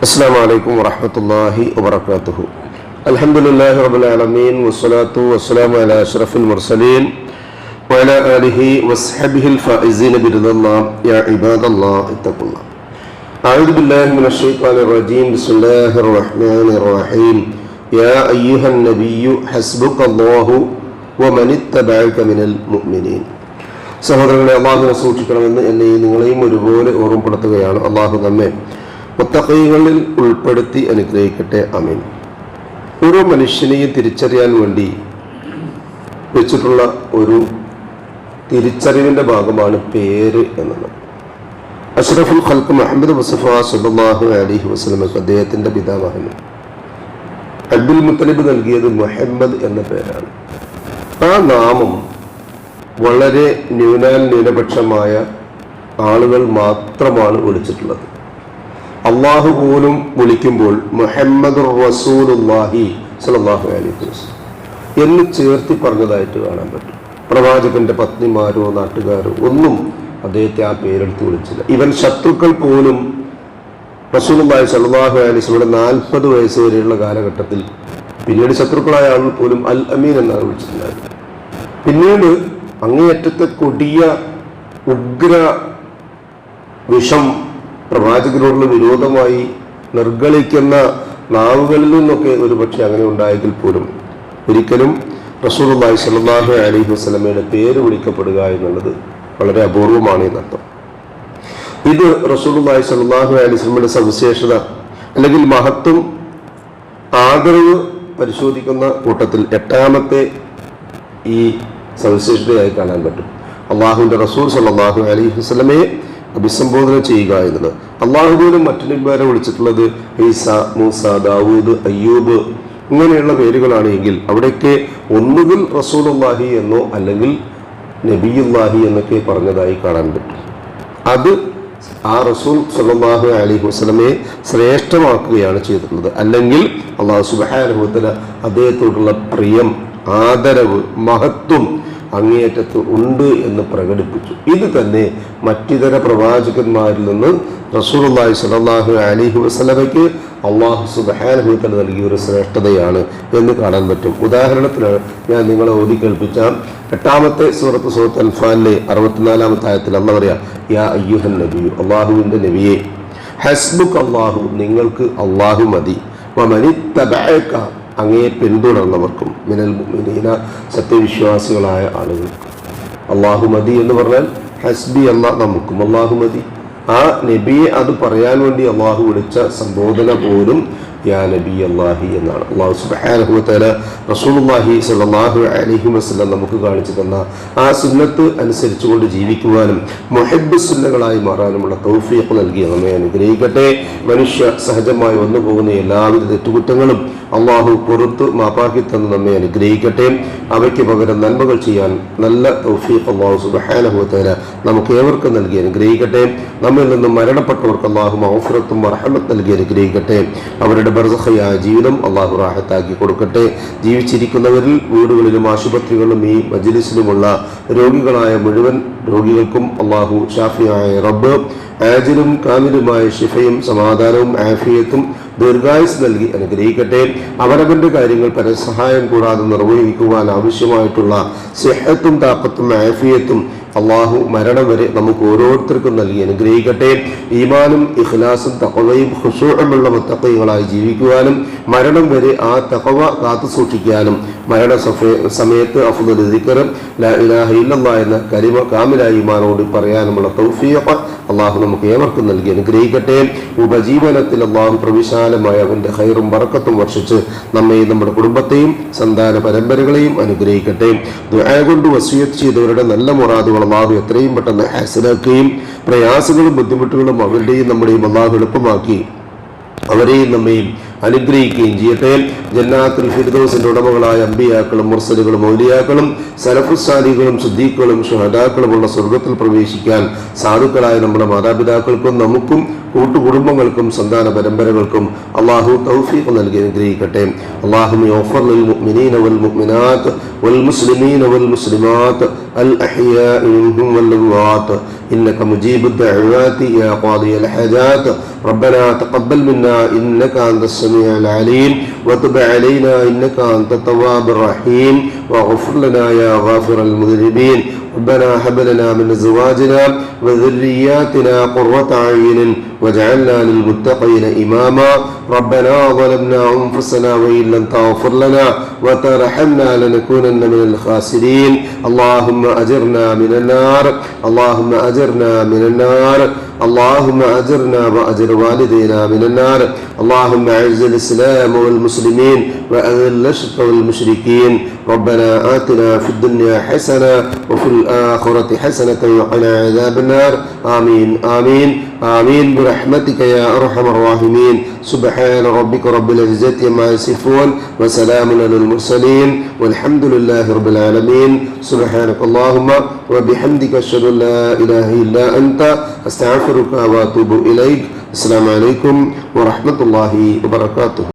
السلام عليكم ورحمة الله وبركاته الحمد لله رب العالمين والصلاة والسلام على أشرف المرسلين وعلى آله وصحبه الفائزين برضا الله يا عباد الله اتقوا الله أعوذ بالله من الشيطان الرجيم بسم الله الرحمن الرحيم يا أيها النبي حسبك الله ومن اتبعك من المؤمنين സഹോദരങ്ങളെ അള്ളാഹുവിനെ സൂക്ഷിക്കണമെന്ന് എന്നെയും നിങ്ങളെയും ഒരുപോലെ ഓർമ്മപ്പെടുത്തുകയാണ് അള്ളാഹു നമ്മെ മുത്തക്കൈകളിൽ ഉൾപ്പെടുത്തി അനുഗ്രഹിക്കട്ടെ അമീൻ ഓരോ മനുഷ്യനെയും തിരിച്ചറിയാൻ വേണ്ടി വെച്ചിട്ടുള്ള ഒരു തിരിച്ചറിവിന്റെ ഭാഗമാണ് പേര് എന്നത് അഷ്റഫുൽ ഖൽക്ക് മുഹമ്മദ് മുസഫ സുല്ലാഹു അലിഹി വസ്ലമക്ക് അദ്ദേഹത്തിന്റെ പിതാമഹനും അബ്ദുൽ മുത്തലിബ് നൽകിയത് മുഹമ്മദ് എന്ന പേരാണ്. ആ നാമം വളരെ ന്യൂനാൽ ന്യൂനപക്ഷമായ ആളുകൾ മാത്രമാണ് വിളിച്ചിട്ടുള്ളത്. അള്ളാഹു പോലും വിളിക്കുമ്പോൾ മുഹമ്മദ് റസൂലുല്ലാഹി സലാഹു അലൈഹി എന്ന് ചേർത്തി പറഞ്ഞതായിട്ട് കാണാൻ പറ്റും. പ്രവാചകന്റെ പത്നിമാരോ നാട്ടുകാരോ ഒന്നും അദ്ദേഹത്തെ ആ പേരെടുത്ത് വിളിച്ചില്ല. ഇവൻ ശത്രുക്കൾ പോലും റസൂലുമായി സലാഹു അലൈഹി വസല്ലമയുടെ നാൽപ്പത് വയസ്സ് വരെയുള്ള കാലഘട്ടത്തിൽ പിന്നീട് ശത്രുക്കളായ ആൾ പോലും അൽ അമീൻ എന്നാണ് വിളിച്ചിട്ടുണ്ടായത് പിന്നീട് അങ്ങേയറ്റത്തെ കൊടിയ ഉഗ്ര വിഷം പ്രവാചകരോടുള്ള വിരോധമായി നിർഗളിക്കുന്ന നാവുകളിൽ നിന്നൊക്കെ ഒരു പക്ഷെ അങ്ങനെ ഉണ്ടായെങ്കിൽ പോലും ഒരിക്കലും റസൂലുള്ളാഹി സ്വല്ലല്ലാഹു അലൈഹി വസല്ലമയുടെ പേര് വിളിക്കപ്പെടുക എന്നുള്ളത് വളരെ അപൂർവമാണ് എന്നർത്ഥം. ഇത് റസൂലുള്ളാഹി സ്വല്ലല്ലാഹു അലൈഹി വസല്ലമയുടെ സവിശേഷത അല്ലെങ്കിൽ മഹത്വം ആദരവ് പരിശോധിക്കുന്ന കൂട്ടത്തിൽ എട്ടാമത്തെ ഈ സവിശേഷതയായി കാണാൻ പറ്റും. അള്ളാഹുവിന്റെ റസൂൽ സല്ലാഹു അലൈഹി വസ്ലമയെ അഭിസംബോധന ചെയ്യുക എന്നത് അള്ളാഹു പോലും മറ്റു നിബാരെ വിളിച്ചിട്ടുള്ളത് ഈസ മൂസ ദാവൂദ് അയ്യൂബ് ഇങ്ങനെയുള്ള പേരുകളാണ് എങ്കിൽ അവിടെയൊക്കെ ഒന്നുകിൽ റസൂലുല്ലാഹി എന്നോ അല്ലെങ്കിൽ നബിയുല്ലാഹി എന്നൊക്കെ പറഞ്ഞതായി കാണാൻ പറ്റും. അത് ആ റസൂൽ സല്ലാഹു അലൈഹി വസ്ലമയെ ശ്രേഷ്ഠമാക്കുകയാണ് ചെയ്തിട്ടുള്ളത്. അല്ലെങ്കിൽ അള്ളാഹു സുബാനുഭവത്തിന് അദ്ദേഹത്തോടുള്ള പ്രിയം ആദരവ് മഹത്വം അങ്ങേയറ്റത്ത് ഉണ്ട് എന്ന് പ്രകടിപ്പിച്ചു. ഇത് തന്നെ മറ്റിതര പ്രവാചകന്മാരിൽ നിന്ന് റസൂലുള്ളാഹി സലാഹു അലൈഹി വസ്ലമയ്ക്ക് അള്ളാഹു സുബ്ഹാനഹു നൽകിയ ഒരു ശ്രേഷ്ഠതയാണ് എന്ന് കാണാൻ പറ്റും. ഉദാഹരണത്തിന് ഞാൻ നിങ്ങളെ ഓതി കേൾപ്പിച്ച എട്ടാമത്തെ സൂറത്ത് സൂറത്ത് അൽഫാനിലെ അറുപത്തിനാലാമത്തെ ആയത്തിൽ അല്ല പറയാ യാ അയ്യുഹൻ നബിയു അള്ളാഹുവിന്റെ നബിയെ ഹസ്ബുക്ക് അള്ളാഹു നിങ്ങൾക്ക് അള്ളാഹു മതി. അങ്ങയെ പിന്തുടർന്നവർക്കും മിനൽ മുഅ്മിനീന സത്യവിശ്വാസികളായ ആളുകൾക്കും. അള്ളാഹു മതി എന്ന് പറഞ്ഞാൽ ഹസ്ബി അല്ല നമുക്കും. അള്ളാഹു മതി ആ നബിയെ അത് പറയാൻ വേണ്ടി അള്ളാഹു വിളിച്ച സംബോധന പോലും യാ നബി അള്ളാഹി എന്നാണ്. അള്ളാഹു സുബ്ഹാനഹു വതആല റസൂലുള്ളാഹി സ്വല്ലല്ലാഹു അലൈഹി വസല്ലം നമുക്ക് കാണിച്ചു തന്ന ആ സുന്നത്ത് അനുസരിച്ചുകൊണ്ട് ജീവിക്കുവാനും മുഹബ്ബ് സുന്നകളായി മാറാനുമുള്ള തൗഫീഖ് നൽകി. നമ്മെ അനുഗ്രഹിക്കട്ടെ. മനുഷ്യ സഹജമായി വന്നു പോകുന്ന എല്ലാവിധ തെറ്റുകുറ്റങ്ങളും അള്ളാഹു പുറത്ത് മാപ്പാക്കി തന്ന് നമ്മെ അനുഗ്രഹിക്കട്ടെ. അവയ്ക്ക് പകരം നന്മകൾ ചെയ്യാൻ നല്ല തൗഫീഖ് അള്ളാഹു സുബ്ഹാനഹു വതആല നമുക്ക് ഏവർക്കും നൽകി അനുഗ്രഹിക്കട്ടെ. നമ്മിൽ നിന്നും മരണപ്പെട്ടവർക്ക് അള്ളാഹു മൗഫറത്തും മർഹമത്ത് നൽകി അനുഗ്രഹിക്കട്ടെ. അവരുടെ ബർസഹയായ ജീവിതം അള്ളാഹു റാഹത്താക്കി കൊടുക്കട്ടെ. ജീവിച്ചിരിക്കുന്നവരിൽ വീടുകളിലും ആശുപത്രികളിലും ഈ മജ്ലിസിലുമുള്ള രോഗികളായ മുഴുവൻ രോഗികൾക്കും അള്ളാഹു ഷാഫിയായ റബ്ബ് ആജിലും കാമിലുമായ ഷിഫയും സമാധാനവും ആഫിയത്തും ദീർഘായുസ് നൽകി അനുഗ്രഹിക്കട്ടെ. അവരവന്റെ കാര്യങ്ങൾ പരസഹായം കൂടാതെ നിർവഹിക്കുവാൻ ആവശ്യമായിട്ടുള്ള സെഹത്തും താപ്പത്തും ആഫിയത്തും അള്ളാഹു മരണം വരെ നമുക്ക് ഓരോരുത്തർക്കും നൽകി. അനുഗ്രഹിക്കട്ടെ. ഈമാനും ഇഖ്ലാസും തക്കവയും ഹുസൂഹമുള്ള മുത്തക്കൈകളായി ജീവിക്കുവാനും മരണം വരെ ആ തക്കവ കാത്തു സൂക്ഷിക്കാനും മരണ സമയത്ത് അഫുദുൽ ദിക്കറും ലാ ഇലാഹ എന്ന കരിമ കാമിലായ ഈമാനോട് പറയാനുമുള്ള തൗഫീഖ് അള്ളാഹു നമുക്ക് ഏവർക്കും നൽകി. അനുഗ്രഹിക്കട്ടെ. ഉപജീവനത്തിൽ അള്ളാഹു പ്രവിശാലമായ അവന്റെ ഹൈറും വറക്കത്തും വർഷിച്ച് നമ്മെയും നമ്മുടെ കുടുംബത്തെയും സന്താന പരമ്പരകളെയും അനുഗ്രഹിക്കട്ടെ. ദുആ കൊണ്ട് വസിയത്ത് ചെയ്തവരുടെ നല്ല മുറാദുകൾ അള്ളാഹു എത്രയും പെട്ടെന്ന് ഹാസിലാക്കുകയും പ്രയാസങ്ങളും ബുദ്ധിമുട്ടുകളും അവരുടെയും നമ്മുടെയും അള്ളാഹു എളുപ്പമാക്കി. അവരെയും നമ്മയും അനുഗ്രഹിക്കുകയും ചെയ്യട്ടെ. ജന്നാത്തിൽ ഫിർദോസിന്റെ ഉടമകളായ അമ്പിയാക്കളും മുർസലുകളും ഔലിയാക്കളും സലഫുസാലികളും ശുദ്ധീക്കളും ഷഹദാക്കളുമുള്ള സ്വർഗത്തിൽ പ്രവേശിക്കാൻ സാധുക്കളായ നമ്മുടെ മാതാപിതാക്കൾക്കും നമുക്കും കൂട്ടുകുടുംബങ്ങൾക്കും സന്താന പരമ്പരകൾക്കും അള്ളാഹു തൗഫീഖ് നൽകി അനുഗ്രഹിക്കട്ടെ. അള്ളാഹു ഓഫർ മുഅ്മിനീന വൽ والمسلمين والمسلمات الأحياء منهم والأموات. إنك مجيب الدعوات يا قاضي الحاجات. ربنا تقبل منا إنك أنت السميع العليم. وتب علينا إنك أنت التواب الرحيم. واغفر لنا يا غافر المذنبين. ربنا هب لنا من ازواجنا وذرياتنا قرة اعين واجعلنا للمتقين اماما ربنا ظلمنا انفسنا وان لم تغفر لنا وترحمنا لنكونن من الخاسرين اللهم اجرنا من النار اللهم اجرنا من النار اللهم أجرنا وأجر والدينا من النار. اللهم أعز الإسلام والمسلمين وأذل الشرك والمشركين. ربنا آتنا في الدنيا حسنة وفي الآخرة حسنة وقنا عذاب النار. آمين آمين آمين. برحمتك يا أرحم الراحمين. سبحان ربك رب العزة عما يصفون وسلام على المرسلين والحمد لله رب العالمين. سبحانك اللهم وبحمدك أشهد أن لا إله إلا أنت. أستغفرك അസ്തഗ്ഫിറുക വഅതൂബു ഇലൈക് അസ്സലാമു അലൈക്കും വറഹ്മത്തുള്ളാഹി വബറകാതുഹു